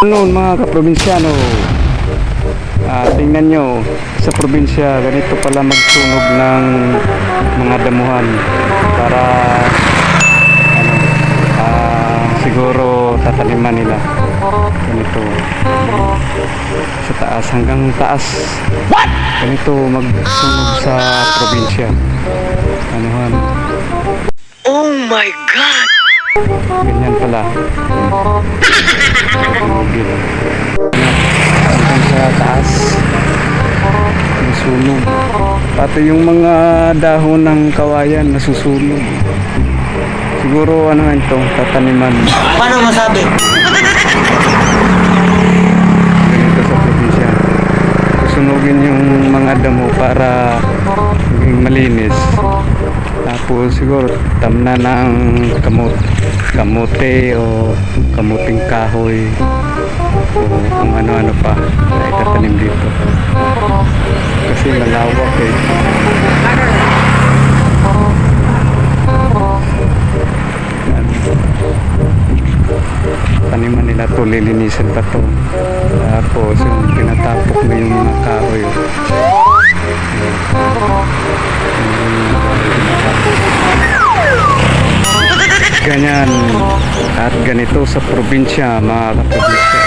Noon mga kaprobinsyano, ah, tingnan nyo, sa probinsya, ganito pala magsunog ng mga damuhan para ano, ah, siguro tataniman nila. Ganito. Sa taas, hanggang taas. Ganito magsunog sa probinsya. Anuhan. Oh my God! Ganyan pala. Pati yung mga dahon ng kawayan nasusunog. Siguro ano ito, tataniman. Paano masabi? Ganito sa probinsya. Susunugin yung mga damo para maging malinis. Tapos siguro tamna ng kamot, kamote o kamuting kahoy o kung ano-ano pa na itatanim dito. Kasi malawak eh. Yan. Taniman nila to, lilinisan pa to. Tapos yung tinatapok na yung mga kahoy. Ganyan. At ganito sa probinsya, mga kaprobinsya.